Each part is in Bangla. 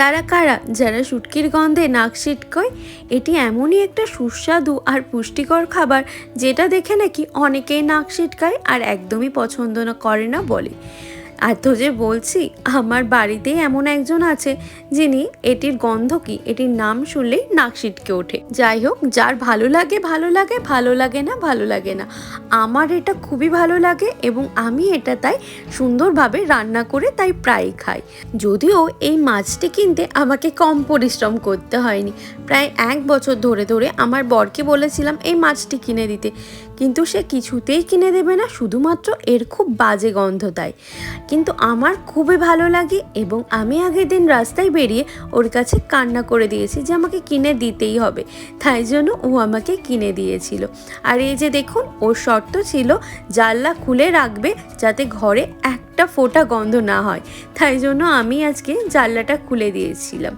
তারা কারা? যারা শুটকির গন্ধে নাক ছিটকয় এটি এমনই একটা সুস্বাদু আর পুষ্টিকর খাবার, যেটা দেখে নাকি অনেকেই নাক ছিটকায় আর একদমই পছন্দ না, করে না বলে। আর তো যে বলছি, আমার বাড়িতেই এমন একজন আছে, যিনি এটির গন্ধ কি, এটির নাম শুনলেই নাক ছিটকে ওঠে। যাই হোক, যার ভালো লাগে ভালো লাগে ভালো লাগে না, ভালো লাগে না। আমার এটা খুবই ভালো লাগে এবং আমি এটা তাই সুন্দরভাবে রান্না করে তাই প্রায় খাই। যদিও এই মাছটি কিনতে আমাকে কম পরিশ্রম করতে হয়নি। প্রায় এক বছর ধরে ধরে আমার বরকে বলেছিলাম, এই মাছটি কিনে দিতে। কিন্তু সে কিছুতেই কিনে দেবে না, শুধুমাত্র এর খুব বাজে গন্ধ দেয় কিন্তু আমার খুবই ভালো লাগে এবং আমি আগের দিন রাস্তায় বেরিয়ে ওর কাছে কান্না করে দিয়েছি যে আমাকে কিনে দিতেই হবে। তাই জন্য ও আমাকে কিনে দিয়েছিল। আর এই যে দেখুন, ওর শর্ত ছিল জানলা খুলে রাখবে যাতে ঘরে একটা ফোঁটা গন্ধ না হয়, তাই জন্য আমি আজকে জানলাটা খুলে দিয়েছিলাম।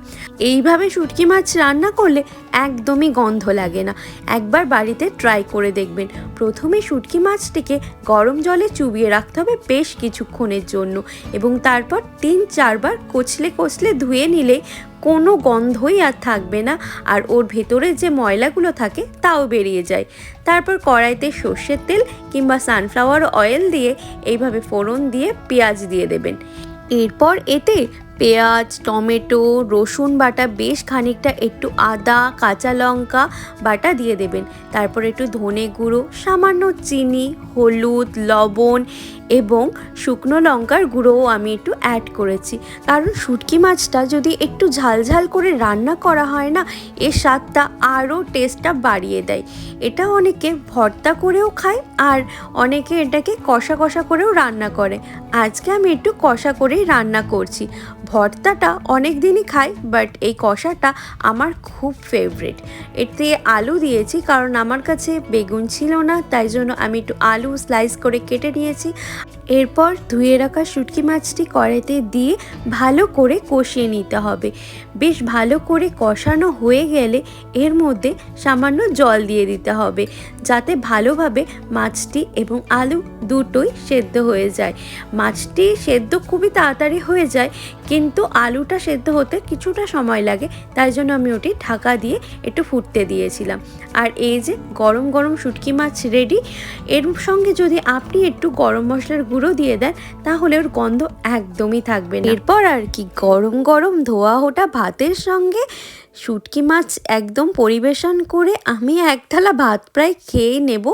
এইভাবে শুটকি মাছ রান্না করলে একদমই গন্ধ লাগে না। একবার বাড়িতে ট্রাই করে দেখবেন। প্রথমে শুটকি মাছটিকে গরম জলে চুবিয়ে রাখতে হবে বেশ কিছুক্ষণের জন্য এবং তারপর তিন চারবার কচলে কচলে ধুয়ে নিলে কোনো গন্ধই আর থাকবে না আর ওর ভেতরে যে ময়লাগুলো থাকে তাও বেরিয়ে যায়। তারপর কড়াইতে সর্ষের তেল কিংবা সানফ্লাওয়ার অয়েল দিয়ে এইভাবে ফোড়ন দিয়ে পেঁয়াজ দিয়ে দেবেন। এরপর এতে পেঁয়াজ, টমেটো, রসুন বাটা বেশ খানিকটা একটু আদা, কাঁচা লঙ্কা বাটা দিয়ে দেবেন। তারপর একটু ধনে গুঁড়ো, সামান্য চিনি, হলুদ, লবণ এবং শুকনো লঙ্কার গুঁড়োও আমি একটু অ্যাড করেছি। কারণ শুটকি মাছটা যদি একটু ঝালঝাল করে রান্না করা হয় না এর স্বাদটা আরও টেস্টটা বাড়িয়ে দেয়। এটা অনেকে ভর্তা করেও খায় আর অনেকে এটাকে কষা কষা করেও রান্না করে। আজকে আমি একটু কষা করেই রান্না করছি। ভর্তাটা অনেক দিনই খাই বাট এই কষাটা আমার খুব ফেভারিট এতে আলু দিয়েছি, কারণ আমার কাছে বেগুন ছিল না, তাই জন্য আমি একটু আলু স্লাইস করে কেটে নিয়েছি। এরপর ধুয়ে রাখা শুটকি মাছটি কড়াইতে দিয়ে ভালো করে কষিয়ে নিতে হবে। বেশ ভালো করে কষানো হয়ে গেলে এর মধ্যে সামান্য জল দিয়ে দিতে হবে, যাতে ভালোভাবে মাছটি এবং আলু দুটোই সেদ্ধ হয়ে যায়। মাছটি সেদ্ধ খুবই তাড়াতাড়ি হয়ে যায়, কিন্তু আলুটা সেদ্ধ হতে কিছুটা সময় লাগে, তাই জন্য আমি ওটি ঢাকা দিয়ে একটু ফুটতে দিয়েছিলাম। আর এই যে গরম গরম শুটকি মাছ রেডি, এর সঙ্গে যদি আপনি একটু গরম মশলার গুঁড়ো দিয়ে দেন, তাহলে ওর গন্ধ একদমই থাকবে না। এরপর আর কি, গরম গরম ধোয়া হোটা ভাতের সঙ্গে, শুটকি মাছ একদম পরিবেশন করে আমি এক থালা ভাত প্রায় খেয়ে নেব।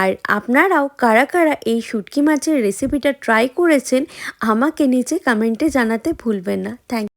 আর আপনারাও কারা কারা এই শুটকি মাছের রেসিপিটা ট্রাই করেছেন, আমাকে নিচে কমেন্টে জানাতে ভুলবেন না। থ্যাংক